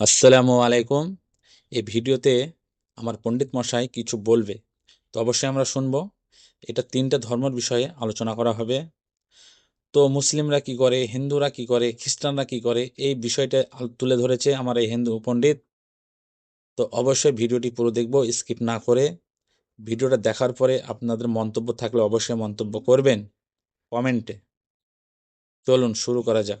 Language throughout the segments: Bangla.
আসসালামু আলাইকুম। এই ভিডিওতে আমার পণ্ডিত মশাই কিছু বলবে। তো অবশ্যই আমরা শুনব। এটা তিনটা ধর্মের বিষয়ে আলোচনা করা হবে। তো মুসলিমরা কি করে, হিন্দুরা কি করে, খ্রিস্টানরা কি করে, এই বিষয়টা তুলে ধরেছে আমার এই হিন্দু পণ্ডিত। তো অবশ্যই ভিডিওটি পুরো দেখব, স্কিপ না করে। ভিডিওটা দেখার পরে আপনাদের মন্তব্য থাকলে অবশ্যই মন্তব্য করবেন কমেন্টে। চলুন, শুরু করা যাক।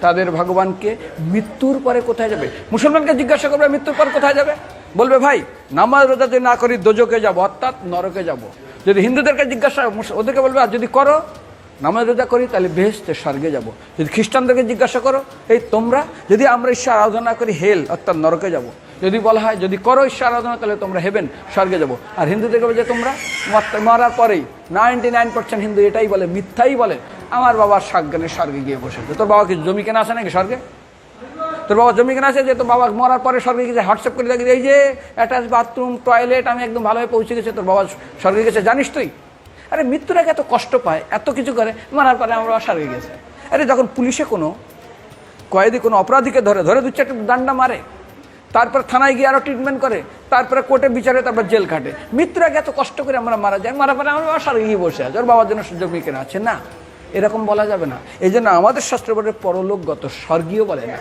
তাদের ভগবানকে মৃত্যুর পরে কোথায় যাবে? মুসলমানকে জিজ্ঞাসা করবে, মৃত্যুর পর কোথায় যাবে? বলবে, ভাই, নামাজ রোজা যদি না করি দোজকে যাব, অর্থাৎ নরকে যাব। যদি হিন্দুদেরকে জিজ্ঞাসা ওদেরকে বলবে, আর যদি করো, নামাজ রোজা করি, তাহলে বেহেস্তে স্বর্গে যাব। যদি খ্রিস্টানদেরকে জিজ্ঞাসা করো, এই তোমরা, যদি আমরা ঈশ্বর আরাধনা করি, হেল, অর্থাৎ নরকে যাব। যদি বলা হয়, যদি করো ঈশ্বর আরাধনা, তাহলে তোমরা হেবেন, স্বর্গে যাব। আর হিন্দুদেরকে বলে যে, তোমরা মর- মরার পরেই, নাইনটি নাইন পার্সেন্ট হিন্দু এটাই বলে, মিথ্যাই বলে। আমার বাবার সাজ্ঞানে স্বর্গে গিয়ে বসে। তোর বাবা কি জমি কেনা আছে নাকি স্বর্গে? তোর বাবা জমি কেনা আছে যে তোর বাবা মরার পরে স্বর্গে গেছে হোয়াটসঅ্যাপ করে দেখি এই যে অ্যাটাচ বাথরুম, টয়লেট, আমি একদম ভালোভাবে পৌঁছে গেছে, তোর বাবা স্বর্গে গেছে, জানিস তুই? আরে মৃত্যুর আগে এত কষ্ট পায়, এত কিছু করে, মারার পরে আমার বাবা স্বর্গে গেছে। আরে যখন পুলিশে কোনো, কয়েদি কোনো অপরাধীকে ধরে ধরে দু চারটে ডান্ডা মারে, তারপর থানায় গিয়ে আরও ট্রিটমেন্ট করে, তারপরে কোর্টে বিচারে, তারপর জেল কাটে মৃত্যুর আগে এত কষ্ট করে আমরা মারা যাই মারা পরে আমার বাবা স্বর্গে গিয়ে বসে আছে, ওর বাবার জন্য জমি কেনা আছে, না। এরকম বলা যাবে না। এই জন্য আমাদের শাস্ত্র বলে পরলোকগত স্বর্গীয় বলে না।